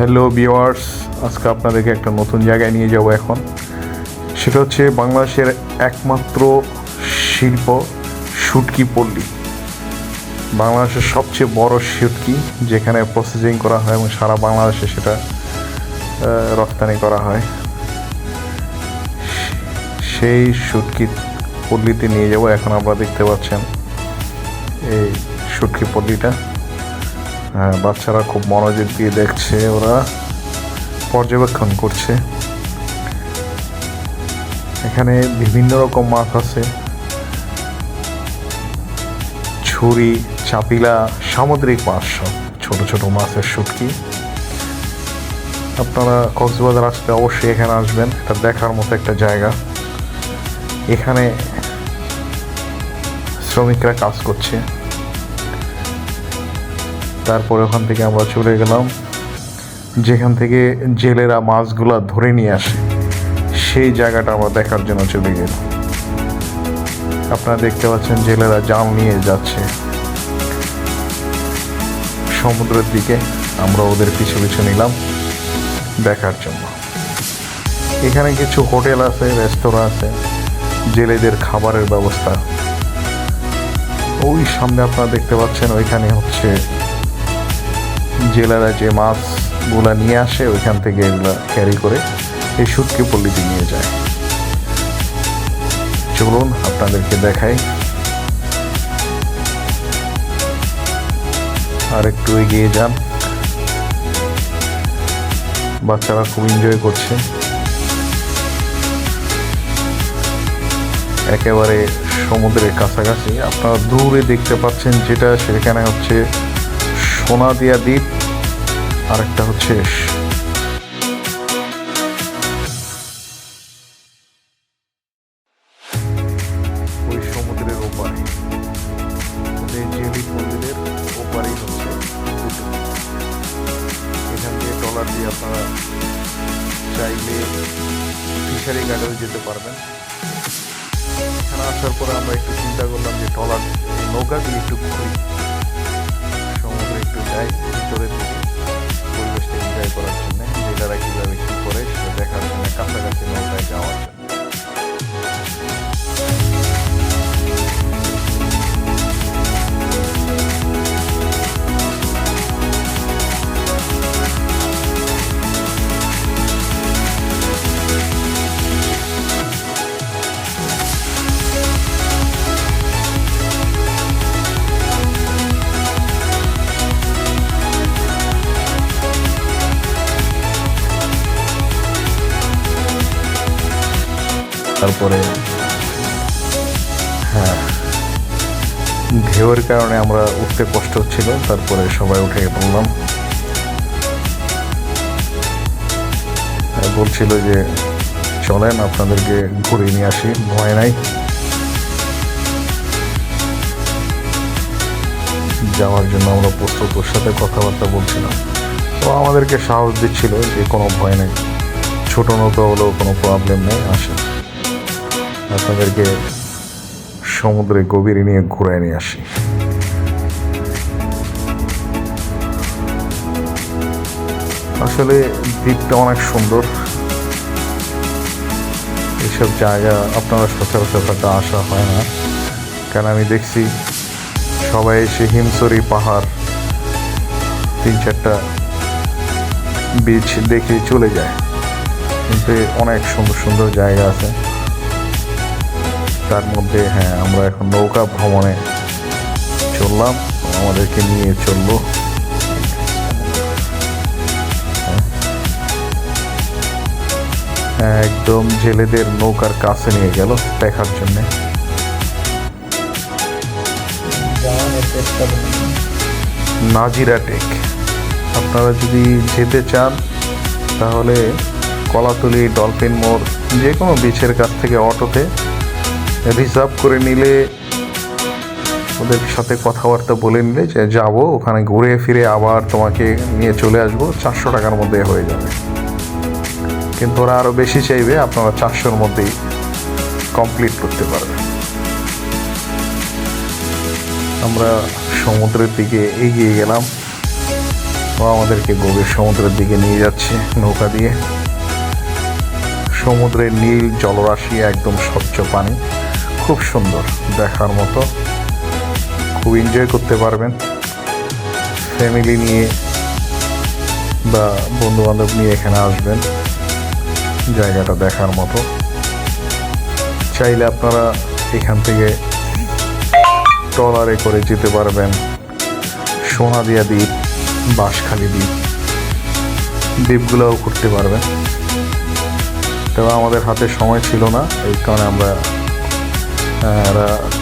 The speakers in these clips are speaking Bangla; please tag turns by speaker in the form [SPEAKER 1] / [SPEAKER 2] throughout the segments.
[SPEAKER 1] হ্যালো ভিওয়ার্স আজকে আপনাদেরকে একটা নতুন জায়গায় নিয়ে যাব এখন। সেটা হচ্ছে বাংলাদেশের একমাত্র শিল্প শুটকি পল্লী। বাংলাদেশের সবচেয়ে বড় শুটকি, যেখানে প্রসেসিং করা হয় এবং সারা বাংলাদেশে সেটা রপ্তানি করা হয়। সেই শুটকি পল্লীতে নিয়ে যাব। এখন আপনারা দেখতে পাচ্ছেন এই শুটকি পল্লীটা। বাচ্চারা খুব মনোযোগ দিয়ে দেখছে, ওরা পর্যবেক্ষণ করছে। এখানে বিভিন্ন রকম মাছ আছে। ছুরি, চাপিলা, সামুদ্রিক মাছ সব, ছোট ছোট মাছের শুটকি। আপনারা কক্সবাজার আসলে অবশ্যই এখানে আসবেন, এটা দেখার মতো একটা জায়গা। এখানে শ্রমিকরা কাজ করছে। তারপরে ওখান থেকে আমরা চলে গেলাম। যেখান থেকে জেলেরা মাছগুলা ধরে নিয়ে আসে। সেই জায়গাটা আমরা দেখার জন্য চলে গেলাম। আপনারা দেখতে পাচ্ছেন জেলেরা জাল নিয়ে যাচ্ছে। সমুদ্রের দিকে আমরা ওদের পিছু পিছু নিলাম দেখার জন্য। এখানে কিছু হোটেল আছে, রেস্তোরাঁ আছে, জেলেদের খাবারের ব্যবস্থা। ওই সামনে আপনারা দেখতে পাচ্ছেন ওইখানে হচ্ছে জেলেরা যে মাছগুলা নিয়ে আসে, ওইখান থেকে এগুলো ক্যারি করে এই সুটকি পল্লীতে নিয়ে যায়। চলুন আপনাদেরকে দেখাই। আর একটু এগিয়ে যান। বাচ্চারা খুব এনজয় করছে। একেবারে সমুদ্রের কাছাকাছি। আপনারা দূরে দেখতে পাচ্ছেন যেটা, সেখানে হচ্ছে সোনাদিয়া দ্বীপ আর একটা হচ্ছে ওই সমুদ্রের মন্দিরের এখান দিয়ে ট্রলার দিয়ে আপনারা চাইলে যেতে পারবেন। আসার পরে আমরা একটু চিন্তা করলাম যে ট্রলার নৌকা দিয়ে একটু ঘুরি। সমুদ্রে একটু তারপরে হ্যাঁ ঢেউয়ের কারণে আমরা উঠতে কষ্ট হচ্ছিল, তারপরে সবাই উঠে পড়লাম। বলছিল যে, চলেন আপনাদেরকে ঘুরিয়ে নিয়ে আসি, ভয় নাই। যাওয়ার জন্য আমরা প্রস্তুত, ওর সাথে কথাবার্তা বলছিলাম। তো আমাদেরকে সাহস দিচ্ছিল যে কোনো ভয় নেই। ছোটো নৌকা হলেও কোনো প্রবলেম নেই আসে আপনাদেরকে সমুদ্রে গভীরে নিয়ে ঘুরায় নিয়ে আসি। আসলে দ্বীপটা অনেক সুন্দর। এইসব জায়গা আপনারা সচরাচর হয়তো আসা হয় না। কারণ আমি দেখছি সবাই এসে হিমসরি পাহাড় তিন চারটা বিচ দেখে চলে যায়। কিন্তু অনেক সুন্দর সুন্দর জায়গা আছে। তার মধ্যে হ্যাঁ আমরা এখন নৌকা ভ্রমণে চললাম। আমাদেরকে নিয়ে চলল। হ্যাঁ, একদম জেলেদের নৌকার কাছে নিয়ে গেল দেখার জন্যে। নাজিরা টেক। আপনারা যদি যেতে চান তাহলে কলাতলি ডলফিন মোড় যে কোনো বিচের কাছ থেকে অটোতে রিজার্ভ করে নিলে ওদের সাথে কথাবার্তা বলে নিলে যে যাব, ওখানে ঘুরে ফিরে আবার তোমাকে নিয়ে চলে আসব, চারশো টাকার মধ্যে হয়ে যাবে। কিন্তু ওরা আরও বেশি চাইবে, আপনারা চারশোর মধ্যেই কমপ্লিট করতে পারবেন। আমরা সমুদ্রের দিকে এগিয়ে গেলাম। ও আমাদেরকে গভীর সমুদ্রের দিকে নিয়ে যাচ্ছে নৌকা দিয়ে। সমুদ্রের নীল জলরাশি একদম স্বচ্ছ পানি। খুব সুন্দর দেখার মতো। খুব এনজয় করতে পারবেন। ফ্যামিলি নিয়ে বা বন্ধু বান্ধব নিয়ে এখানে আসবেন। জায়গাটা দেখার মতো। চাইলে আপনারা এখান থেকে ট্রলারে করে যেতে পারবেন। সোনাদিয়া দ্বীপ, বাঁশখালী দ্বীপ। দ্বীপগুলোও করতে পারবেন। তবে আমাদের হাতে সময় ছিল না, এই কারণে আমরা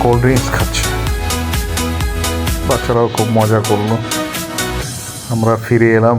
[SPEAKER 1] কোল্ড ড্রিঙ্কস খাচ্ছে। বাচ্চারাও খুব মজা করল। আমরা ফিরে এলাম।